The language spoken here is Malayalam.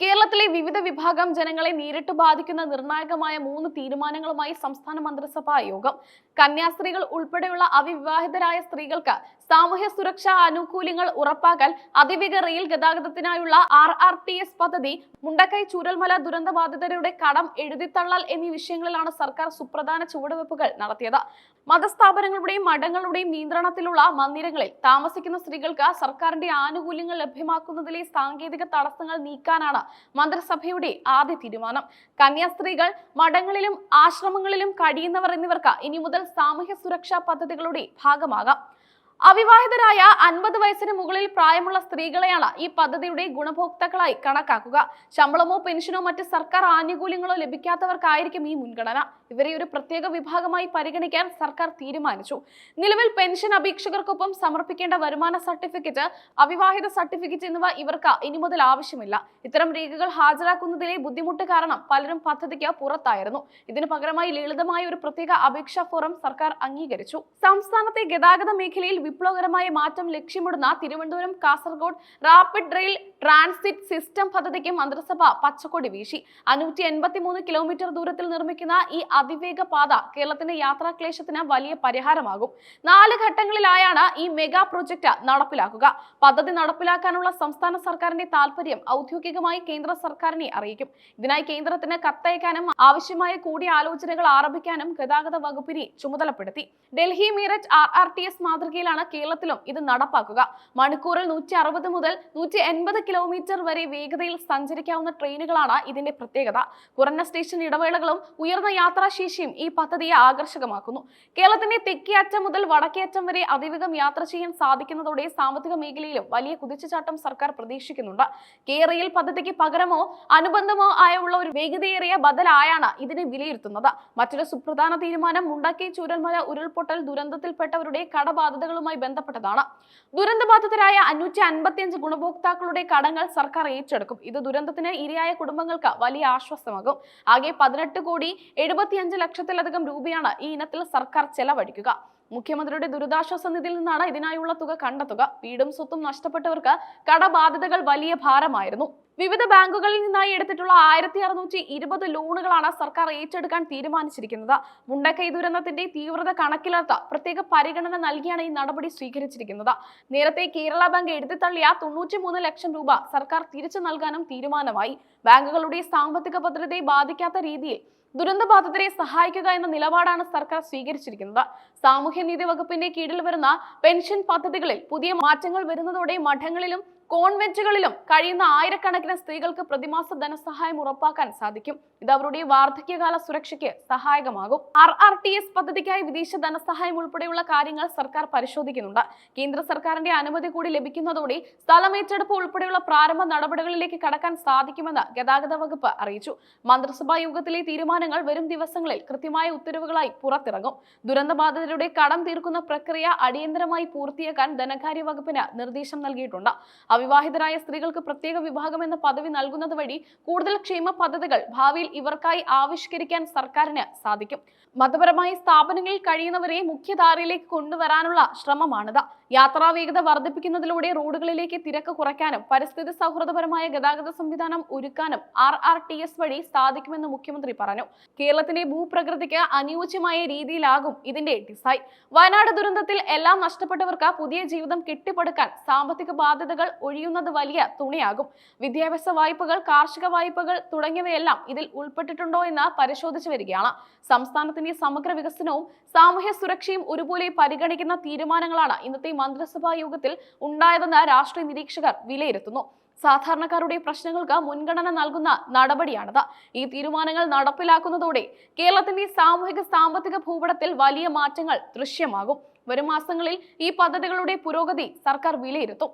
കേരളത്തിലെ വിവിധ വിഭാഗം ജനങ്ങളെ നേരിട്ട് ബാധിക്കുന്ന നിർണായകമായ മൂന്ന് തീരുമാനങ്ങളുമായി സംസ്ഥാന മന്ത്രിസഭാ യോഗം. കന്യാസ്ത്രീകൾ ഉൾപ്പെടെയുള്ള അവിവാഹിതരായ സ്ത്രീകൾക്ക് സാമൂഹ്യ സുരക്ഷാ ആനുകൂല്യങ്ങൾ ഉറപ്പാക്കാൻ അതിവേഗ റെയിൽ ഗതാഗതത്തിനായുള്ള ആർ ആർ ടി എസ് പദ്ധതി മുണ്ടക്കൈ ചൂരൽമല ദുരന്തബാധിതരുടെ കടം എഴുതിത്തള്ളൽ എന്നീ വിഷയങ്ങളിലാണ് സർക്കാർ സുപ്രധാന ചുവടുവെപ്പുകൾ നടത്തിയത്. മതസ്ഥാപനങ്ങളുടെയും മഠങ്ങളുടെയും നിയന്ത്രണത്തിലുള്ള മന്ദിരങ്ങളിൽ താമസിക്കുന്ന സ്ത്രീകൾക്ക് സർക്കാരിന്റെ ആനുകൂല്യങ്ങൾ ലഭ്യമാക്കുന്നതിലെ സാങ്കേതിക തടസ്സങ്ങൾ നീക്കാനാണ് മന്ത്രിസഭയുടെ ആദ്യ തീരുമാനം. കന്യാസ്ത്രീകൾ മഠങ്ങളിലും ആശ്രമങ്ങളിലും കഴിയുന്നവർ എന്നിവർക്ക് ഇനി മുതൽ സാമൂഹ്യ സുരക്ഷാ പദ്ധതികളുടെ ഭാഗമാകാം. അവിവാഹിതരായ അൻപത് വയസ്സിന് മുകളിൽ പ്രായമുള്ള സ്ത്രീകളെയാണ് ഈ പദ്ധതിയുടെ ഗുണഭോക്താക്കളായി കണക്കാക്കുക. ശമ്പളമോ പെൻഷനോ മറ്റ് സർക്കാർ ആനുകൂല്യങ്ങളോ ലഭിക്കാത്തവർക്കായിരിക്കും ഈ മുൻഗണന. ഇവരെ ഒരു പ്രത്യേക വിഭാഗമായി പരിഗണിക്കാൻ സർക്കാർ തീരുമാനിച്ചു. നിലവിൽ പെൻഷൻ അപേക്ഷകർക്കൊപ്പം സമർപ്പിക്കേണ്ട വരുമാന സർട്ടിഫിക്കറ്റ് അവിവാഹിത സർട്ടിഫിക്കറ്റ് എന്നിവ ഇവർക്ക് ഇനി മുതൽ ആവശ്യമില്ല. ഇത്തരം രേഖകൾ ഹാജരാക്കുന്നതിലെ ബുദ്ധിമുട്ട് കാരണം പലരും പദ്ധതിക്ക് പുറത്തായിരുന്നു. ഇതിനു പകരമായി ലളിതമായ ഒരു പ്രത്യേക അപേക്ഷാ ഫോറം സർക്കാർ അംഗീകരിച്ചു. സംസ്ഥാനത്തെ ഗതാഗത മേഖലയിൽ വിപ്ലവകരമായ മാറ്റം ലക്ഷ്യമിടുന്ന Thiruvananthapuram Kasaragod rapid rail transit system പദ്ധതിക്ക് മന്ത്രിസഭ പച്ചക്കൊടി വീശി. അഞ്ഞൂറ്റി എൺപത്തി മൂന്ന് കിലോമീറ്റർ ദൂരത്തിൽ നിർമ്മിക്കുന്ന ഈ അതിവേഗ പാത കേരളത്തിന്റെ യാത്രാക്ലേശത്തിന് വലിയ പരിഹാരമാകും. നാല് ഘട്ടങ്ങളിലായാണ് ഈ മെഗാ പ്രൊജക്ട് നടപ്പിലാക്കുക. പദ്ധതി നടപ്പിലാക്കാനുള്ള സംസ്ഥാന സർക്കാരിന്റെ താൽപര്യം ഔദ്യോഗികമായി കേന്ദ്ര സർക്കാരിനെ അറിയിക്കും. ഇതിനായി കേന്ദ്രത്തിന് കത്തയക്കാനും ആവശ്യമായ കൂടിയാലോചനകൾ ആരംഭിക്കാനും ഗതാഗത വകുപ്പിനെ ചുമതലപ്പെടുത്തി. Delhi Meerut R R T S മാതൃകയിലാണ് കേരളത്തിലും ഇത് നടപ്പാക്കുക. മണിക്കൂറിൽ നൂറ്റി അറുപത് മുതൽ നൂറ്റി എൺപത് കിലോമീറ്റർ വരെ വേഗതയിൽ സഞ്ചരിക്കാവുന്ന ട്രെയിനുകളാണ് ഇതിന്റെ പ്രത്യേകത. കുറഞ്ഞ സ്റ്റേഷൻ ഇടവേളകളും ഉയർന്ന യാത്രാശേഷിയും ഈ പദ്ധതിയെ ആകർഷകമാക്കുന്നു. കേരളത്തിന്റെ തെക്കേ അറ്റം മുതൽ വടക്കേ അറ്റം വരെ അതിവേഗം യാത്ര ചെയ്യാൻ സാധിക്കുന്നതോടെ സാമ്പത്തിക മേഖലയിലും വലിയ കുതിച്ചുചാട്ടം സർക്കാർ പ്രതീക്ഷിക്കുന്നുണ്ട്. കേരയിൽ പദ്ധതിക്ക് പകരമോ അനുബന്ധമോ ആയുള്ള ഒരു വേഗതയേറിയ ബദലായാണ് ഇതിനെ വിലയിരുത്തുന്നത്. മറ്റൊരു സുപ്രധാന തീരുമാനം മുണ്ടക്കൈ ചൂരൽമല ഉരുൾപൊട്ടൽ ദുരന്തത്തിൽപ്പെട്ടവരുടെ കടബാധ്യതകളുമായി ബന്ധപ്പെട്ടതാണ്. ദുരന്തബാധിതരായ അഞ്ഞൂറ്റി അൻപത്തിയഞ്ച് ഗുണഭോക്താക്കളുടെ കടങ്ങൾ സർക്കാർ ഏറ്റെടുക്കും. ഇത് ദുരന്തത്തിന് ഇരയായ കുടുംബങ്ങൾക്ക് വലിയ ആശ്വാസമാകും. ആകെ പതിനെട്ട് കോടി എഴുപത്തിയഞ്ച് ലക്ഷത്തിലധികം രൂപയാണ് ഈ ഇനത്തിൽ സർക്കാർ ചെലവഴിക്കുക. മുഖ്യമന്ത്രിയുടെ ദുരിതാശ്വാസ നിധിയിൽ നിന്നാണ് ഇതിനായുള്ള തുക കണ്ടെത്തുക. വീടും സ്വത്തും നഷ്ടപ്പെട്ടവർക്ക് കടബാധ്യതകൾ വലിയ ഭാരമായിരുന്നു. വിവിധ ബാങ്കുകളിൽ നിന്നായി എടുത്തിട്ടുള്ള ആയിരത്തി അറുന്നൂറ്റി ഇരുപത് ലോണുകളാണ് സർക്കാർ ഏറ്റെടുക്കാൻ തീരുമാനിച്ചിരിക്കുന്നത്. മുണ്ടക്കൈ ദുരന്തത്തിന്റെ തീവ്രത കണക്കിലെടുത്ത പ്രത്യേക പരിഗണന നൽകിയാണ് ഈ നടപടി സ്വീകരിച്ചിരിക്കുന്നത്. നേരത്തെ കേരള ബാങ്ക് എടുത്തിത്തള്ളിയ തള്ളിയ മൂന്ന് ലക്ഷം രൂപ സർക്കാർ തിരിച്ചു നൽകാനും തീരുമാനമായി. ബാങ്കുകളുടെ സാമ്പത്തിക ഭദ്രതയെ ബാധിക്കാത്ത രീതിയിൽ ദുരന്തബാധിതരെ സഹായിക്കുക എന്ന നിലപാടാണ് സർക്കാർ സ്വീകരിച്ചിരിക്കുന്നത്. സാമൂഹ്യനീതി വകുപ്പിന്റെ കീഴിൽ വരുന്ന പെൻഷൻ പദ്ധതികളിൽ പുതിയ മാറ്റങ്ങൾ വരുന്നതോടെ മഠങ്ങളിലും കോൺവെന്റുകളിലും കഴിയുന്ന ആയിരക്കണക്കിന് സ്ത്രീകൾക്ക് പ്രതിമാസ ധനസഹായം ഉറപ്പാക്കാൻ സാധിക്കും. ഇത് അവരുടെ വാർദ്ധക്യകാല സുരക്ഷയ്ക്ക് സഹായകമാകും. ആർ ആർ ടി എസ് പദ്ധതിക്കായി വിദേശ ധനസഹായം ഉൾപ്പെടെയുള്ള കാര്യങ്ങൾ സർക്കാർ പരിശോധിക്കുന്നുണ്ട്. കേന്ദ്ര സർക്കാരിന്റെ അനുമതി കൂടി ലഭിക്കുന്നതോടെ സ്ഥലമേറ്റെടുപ്പ് ഉൾപ്പെടെയുള്ള പ്രാരംഭ നടപടികളിലേക്ക് കടക്കാൻ സാധിക്കുമെന്ന് ഗതാഗത വകുപ്പ് അറിയിച്ചു. മന്ത്രിസഭാ യോഗത്തിലെ തീരുമാനങ്ങൾ വരും ദിവസങ്ങളിൽ കൃത്യമായ ഉത്തരവുകളായി പുറത്തിറങ്ങും. ദുരന്തബാധിതരുടെ കടം തീർക്കുന്ന പ്രക്രിയ അടിയന്തരമായി പൂർത്തിയാക്കാൻ ധനകാര്യ വകുപ്പിന് നിർദ്ദേശം നൽകിയിട്ടുണ്ട്. അവിവാഹിതരായ സ്ത്രീകൾക്ക് പ്രത്യേക വിഭാഗം എന്ന പദവി നൽകുന്നത് വഴി കൂടുതൽ ക്ഷേമ പദ്ധതികൾ ഭാവിയിൽ ഇവർക്കായി ആവിഷ്കരിക്കാൻ സർക്കാരിന് സാധിക്കും. മതപരമായ സ്ഥാപനങ്ങളിൽ കഴിയുന്നവരെ മുഖ്യധാരയിലേക്ക് കൊണ്ടുവരാനുള്ള ശ്രമമാണിത്. യാത്രാ വേഗത വർദ്ധിപ്പിക്കുന്നതിലൂടെ റോഡുകളിലേക്ക് തിരക്ക് കുറയ്ക്കാനും പരിസ്ഥിതി സൗഹൃദപരമായ ഗതാഗത സംവിധാനം ഒരുക്കാനും ആർ ആർ ടി എസ് വഴി സാധിക്കുമെന്ന് മുഖ്യമന്ത്രി പറഞ്ഞു. കേരളത്തിന്റെ ഭൂപ്രകൃതിക്ക് അനുയോജ്യമായ രീതിയിലാകും ഇതിന്റെ ഡിസൈൻ. വയനാട് ദുരന്തത്തിൽ എല്ലാം നഷ്ടപ്പെട്ടവർക്ക് പുതിയ ജീവിതം കെട്ടിപ്പടുക്കാൻ സാമ്പത്തിക ബാധ്യതകൾ ഒഴിയുന്നത് വലിയ തുണയാകും. വിദ്യാഭ്യാസ വായ്പകൾ കാർഷിക വായ്പകൾ തുടങ്ങിയവയെല്ലാം ഇതിൽ ഉൾപ്പെട്ടിട്ടുണ്ടോ എന്ന് പരിശോധിച്ചു വരികയാണ്. സംസ്ഥാനത്തിന്റെ സമഗ്ര വികസനവും സാമൂഹ്യ സുരക്ഷയും ഒരുപോലെ പരിഗണിക്കുന്ന തീരുമാനങ്ങളാണ് ഇന്നത്തെ മന്ത്രിസഭാ യോഗത്തിൽ ഉണ്ടായതെന്ന് രാഷ്ട്രീയ നിരീക്ഷകർ വിലയിരുത്തുന്നു. സാധാരണക്കാരുടെ പ്രശ്നങ്ങൾക്ക് മുൻഗണന നൽകുന്ന നടപടിയാണിത്. ഈ തീരുമാനങ്ങൾ നടപ്പിലാക്കുന്നതോടെ കേരളത്തിന്റെ സാമൂഹിക സാമ്പത്തിക ഭൂപടത്തിൽ വലിയ മാറ്റങ്ങൾ ദൃശ്യമാകും. വരും മാസങ്ങളിൽ ഈ പദ്ധതികളുടെ പുരോഗതി സർക്കാർ വിലയിരുത്തും.